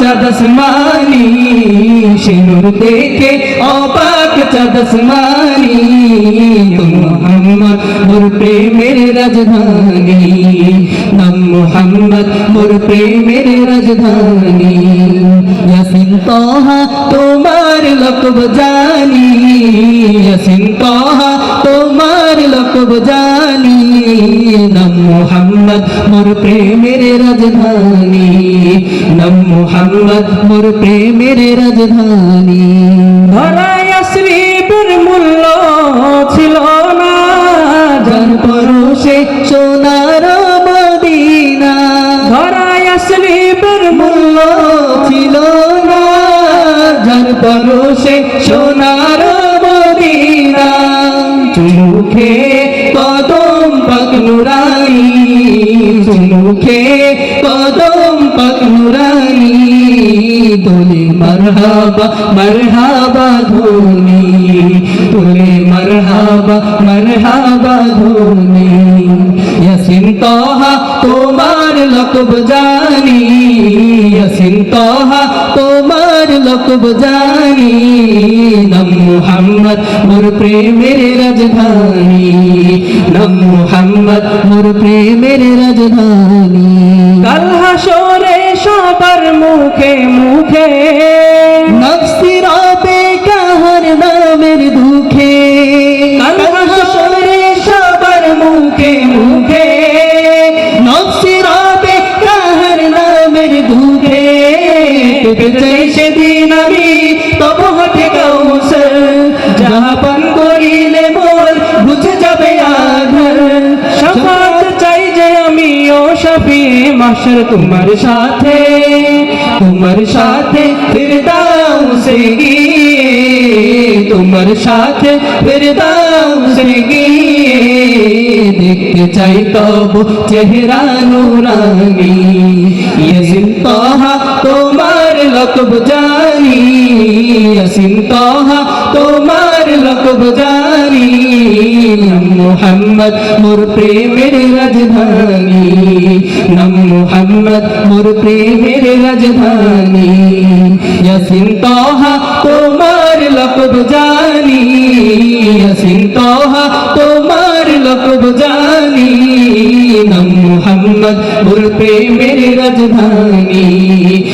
চাদসমানি, সিনুর দেখে অবাক চাদসমানি। মোহাম্মদ মোর প্রেমের রাজধানী, নাম মোহাম্মদ মোর প্রেমের রাজধানী। ইয়াসিন তোহা তোমার লকব জানি, ইয়াসিন তোহা তোমার লকব জানি। মোহাম্মদ মোর প্রেমের রাজধানী। নাম মোহাম্মদ মোর প্রেমের রাজধানী। ধরায় শ্রীপুর মূল্য ছিল না। যার পরশে সোনার মদিনা। ধরায় শ্রীপুর মূল্য ছিল না। যার পরশে সোনার তোলে মরহাবা মরহাবা ধোনি তোলে মরহাবা মরহাবা ধোনি ইয়াসিন তোহা তোমার লকব জানি ইয়াসিন তোহা তোমার লকব জানি নাম মুহাম্মদ মোর প্রেমের রাজধানী নাম মুহাম্মদ মোর প্রেমের রাজধানী কাল হাসরে সবার মুখে মুখে সেদিন আমি তব হঠে কৌশল যাহা পান করিলে মোর বুঝে যাবে আধার শফাত চাই যে আমি ও শফি মাসর তোমার সাথে তোমার সাথে ফিরদাউসে গিয়ে তোমার সাথে ফিরদাউসে গিয়ে দেখতে চাই তব চেহারা নুরানি তাহা তোমার লকব জানি ইয়াসিন তাহা তোমার লকব জানি মোহাম্মদ মোর প্রেমের রাজধানী নাম মোহাম্মদ মোর প্রেমের রাজধানী ইয়াসিন তাহা তোমার লকব জানি ইয়াসিন তাহা তোমার লকব জানি নাম মোহাম্মদ মোর প্রেমের রাজধানী নাম